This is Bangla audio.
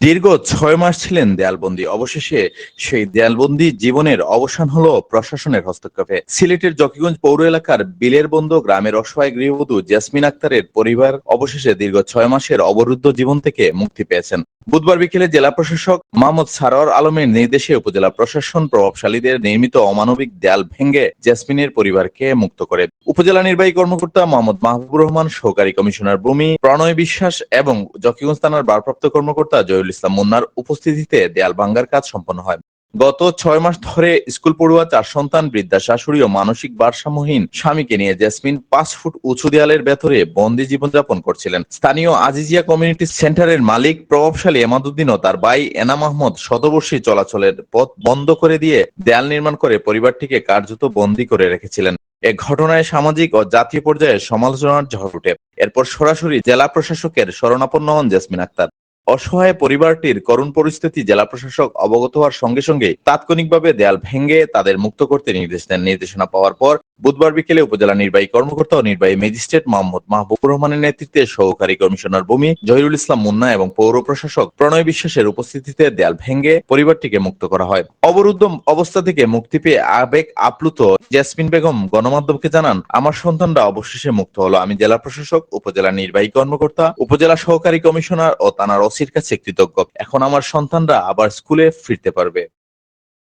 দীর্ঘ ছয় মাস ছিলেন দেয়ালবন্দি। অবশেষে সেই দেয়ালবন্দি জীবনের অবসান হলো প্রশাসনের হস্তক্ষেপে। সিলেটের জকিগঞ্জ পৌর এলাকার বিলের বন্ধ গ্রামের অসহায় গৃহবধূ জেসমিন আক্তারের পরিবার অবশেষে দীর্ঘ ছয় মাসের অবরুদ্ধ জীবন থেকে মুক্তি পেয়েছেন। বুধবার বিকেলে জেলা প্রশাসক মাহমুদ সারোয়ার আলমের নির্দেশে উপজেলা প্রশাসন প্রভাবশালীদের নির্মিত অমানবিক দেয়াল ভেঙে জেসমিনের পরিবারকে মুক্ত করে। উপজেলা নির্বাহী কর্মকর্তা মোহাম্মদ মাহবুবুর রহমান, সহকারী কমিশনার ভূমি প্রণয় বিশ্বাস এবং জকিগঞ্জ থানার ভারপ্রাপ্ত কর্মকর্তা জয়ুল ইসলাম মুন্নার উপস্থিতিতে দেয়াল ভাঙ্গার কাজ সম্পন্ন হয়। গত ছয় মাস ধরে স্কুল পড়ুয়া চার সন্তান, বৃদ্ধা শাশুড়ি ও মানসিক ভারসাম্যহীন স্বামীকে নিয়ে জেসমিন পাঁচ ফুট উঁচু দেয়ালের ভেতরে বন্দি জীবনযাপন করছিলেন। স্থানীয় আজিজিয়া কমিউনিটি সেন্টারের মালিক, প্রভাবশালী এমাদুদ্দিন ও তার ভাই এনাম আহমদ শতবর্ষী চলাচলের পথ বন্ধ করে দিয়ে দেয়াল নির্মাণ করে পরিবারটিকে কার্যত বন্দী করে রেখেছিলেন। এ ঘটনায় সামাজিক ও জাতীয় পর্যায়ে সমালোচনার ঝড় ওঠে এরপর সরাসরি জেলা প্রশাসকের শরণাপন্ন হন জেসমিন আক্তার। অসহায় পরিবারটির করুণ পরিস্থিতি জেলা প্রশাসক অবগত হওয়ার সঙ্গে সঙ্গে তাৎক্ষণিকভাবে দেয়াল ভেঙে তাদের মুক্ত করতে নির্দেশ দেন। নির্দেশনা পাওয়ার পর বুধবার বিকেলে উপজেলা নির্বাহী কর্মকর্তা ও নির্বাহী ম্যাজিস্ট্রেট মোহাম্মদ মাহবুবুর রহমানের নেতৃত্বে সহকারী কমিশনার ভূমি জহিরুল ইসলাম মুন্না এবং পৌর প্রশাসক প্রণয় বিশ্বাসের উপস্থিতিতে দেয়াল ভেঙে পরিবারটিকে মুক্ত করা হয়। অবরুদ্ধ অবস্থা থেকে মুক্তি পেয়ে আবেগ আপ্লুত জেসমিন বেগম গণমাধ্যমকে জানান, আমার সন্তানরা অবশেষে মুক্ত হলো। আমি জেলা প্রশাসক, উপজেলা নির্বাহী কর্মকর্তা, উপজেলা সহকারী কমিশনার ও তানার ওসির কাছে কৃতজ্ঞ। এখন আমার সন্তানরা আবার স্কুলে ফিরতে পারবে।